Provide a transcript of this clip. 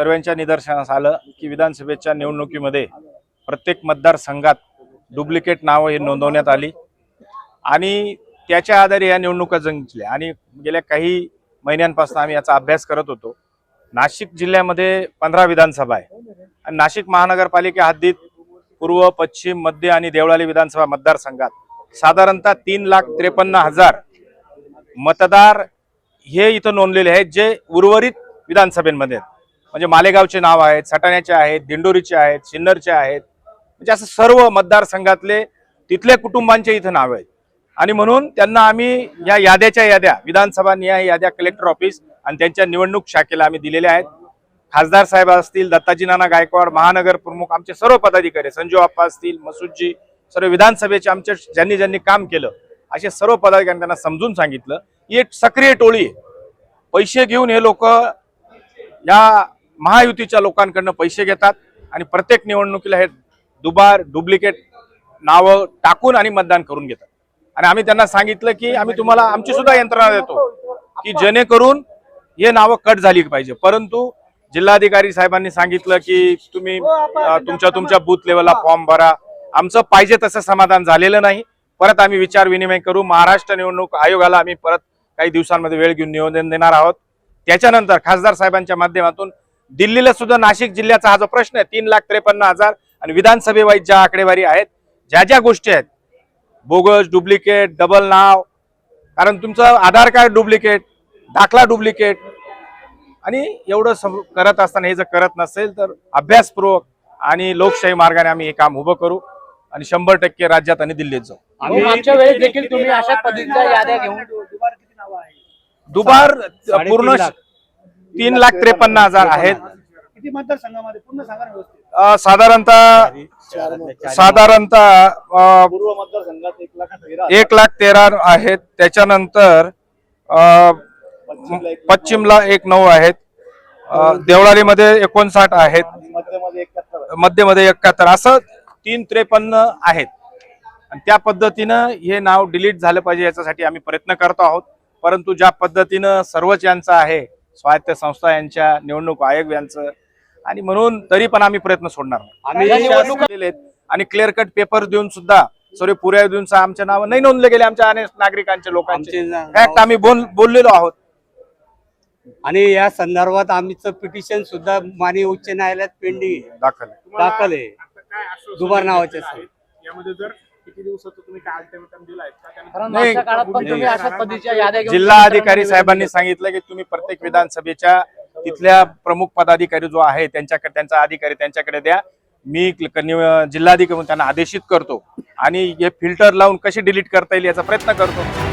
सर्वांच्या निदर्शनास आलं की विधानसभेच्या निवडणुकीमध्ये प्रत्येक मतदारसंघात डुप्लिकेट नावं ही नोंदवण्यात आली. आणि त्याच्या आधारे या निवडणुका जिंकल्या. आणि गेल्या काही महिन्यांपासून आम्ही याचा अभ्यास करत होतो. नाशिक जिल्ह्यामध्ये पंधरा विधानसभा आहे. आणि नाशिक महानगरपालिका हद्दीत पूर्व पश्चिम मध्य आणि देवळाली विधानसभा मतदारसंघात साधारणतः तीन लाख त्रेपन्न हजार मतदार हे इथं नोंदलेले आहेत जे उर्वरित विधानसभेमध्ये आहेत. म्हणजे मालेगावचे नाव आहेत सटाण्याचे आहेत दिंडोरीचे आहेत सिन्नरचे आहेत. म्हणजे असं सर्व मतदारसंघातले तिथल्या कुटुंबांचे इथं नाव आहेत. आणि म्हणून त्यांना आम्ही या याद्याच्या याद्या विधानसभा निहाय याद्या कलेक्टर ऑफिस आणि त्यांच्या निवडणूक शाखेला आम्ही दिलेल्या आहेत. खासदार साहेब असतील दत्ताजी नाना गायकवाड महानगर प्रमुख आमचे सर्व पदाधिकारी संजू आप्पा असतील मसूदजी सर्व विधानसभेचे आमचे ज्यांनी ज्यांनी काम केलं असे सर्व पदाधिकाऱ्यांनी त्यांना समजून सांगितलं ही एक सक्रिय टोळी आहे. पैसे घेऊन हे लोक या महायुतीच्या लोकांकडनं पैसे घेतात आणि प्रत्येक निवडणुकीला हे दुबार डुप्लिकेट नावं टाकून आणि मतदान करून घेतात. आणि आम्ही त्यांना सांगितलं की आम्ही तुम्हाला आमची सुद्धा यंत्रणा देतो की जेणेकरून हे नावं कट झाली पाहिजे. परंतु जिल्हाधिकारी साहेबांनी सांगितलं की तुम्ही तुमच्या तुमच्या बूथ लेवलला फॉर्म भरा. आमचं पाहिजे तसं समाधान झालेलं नाही. परत आम्ही विचार विनिमय करू. महाराष्ट्र निवडणूक आयोगाला आम्ही परत काही दिवसांमध्ये वेळ घेऊन निवेदन देणार आहोत. त्याच्यानंतर खासदार साहेबांच्या माध्यमातून दिल्लीला सुद्धा नाशिक जिल्ह्याचा हा जो प्रश्न आहे तीन लाख त्रेपन्न हजार आणि विधानसभेवाईज ज्या आकडेवारी आहेत ज्या ज्या गोष्टी आहेत बोगस डुप्लिकेट डबल नाव कारण तुमचं आधार कार्ड डुप्लिकेट दाखला डुप्लिकेट आणि एवढं सम- करत असताना हे जर करत नसेल तर अभ्यासपूर्वक आणि लोकशाही मार्गाने आम्ही हे काम उभं करू आणि शंभर टक्के राज्यात आणि दिल्लीत जाऊ. आम्ही मागच्या वेळेस देखील तुम्ही अशा पद्धतीच्या याद्या घेऊन दुबार पूर्ण. तीन लाख त्रेपन्न हजार आहेत. किती मतदारसंघामध्ये? पूर्ण सांगा ना व्यवस्थित. अं, साधारणतः साधारणतः अं, पूर्व मतदारसंघात एक लाख तेरा एक लाख तेरा आहेत. त्याच्यानंतर अं, पश्चिमला एक नऊ आहेत. अं, देवळालीमध्ये एकोणसाठ आहेत. आणि मध्यमध्ये एकाहत्तर मध्यमध्ये एकाहत्तर. असं तीन त्रेपन्न आहेत. आणि त्या पद्धतीनं हे नाव डिलीट झालं पाहिजे याच्यासाठी आम्ही प्रयत्न करतो आहोत. परंतु ज्या पद्धतीनं सर्वच यांचं आहे स्वायत्त संस्था यांच्या निवडणूक आयोग यांचं. आणि म्हणून तरी पण आम्ही प्रयत्न सोडणार आम्ही आणि क्लिअर कट पेपर देऊन सुद्धा सर्व पुऱ्या देऊन सुद्धा आमचे नाव नाही नोंदले गेले आमच्या अनेक नागरिकांचे लोकांचे. फॅक्ट आम्ही बोल बोललेलो आहोत. आणि या संदर्भात आमचं पिटिशन सुद्धा माननीय उच्च न्यायालयात पेंडिंग आहे. दाखल दाखल आहे दुबार नावाचे सर. यामध्ये जर किती दिवसाचं तुम्ही काय अल्टिमेटम दिलाय? का त्यानंतर कारण नाही, मागच्या काळात पण तुम्ही अशा पद्धतीच्या याद्या घेऊन जिल्हा अधिकारी साहेबांनी सांगितलं की तुम्ही प्रत्येक विधानसभेच्या तिथल्या प्रमुख पदाधिकारी जो आहे त्यांच्याकडे त्यांचा अधिकारी त्यांच्याकडे द्या. मी क्ल- जिल्हाधिकारी म्हणून त्यांना आदेशित करतो. आणि हे फिल्टर लावून कशी डिलीट करता येईल याचा प्रयत्न करतो.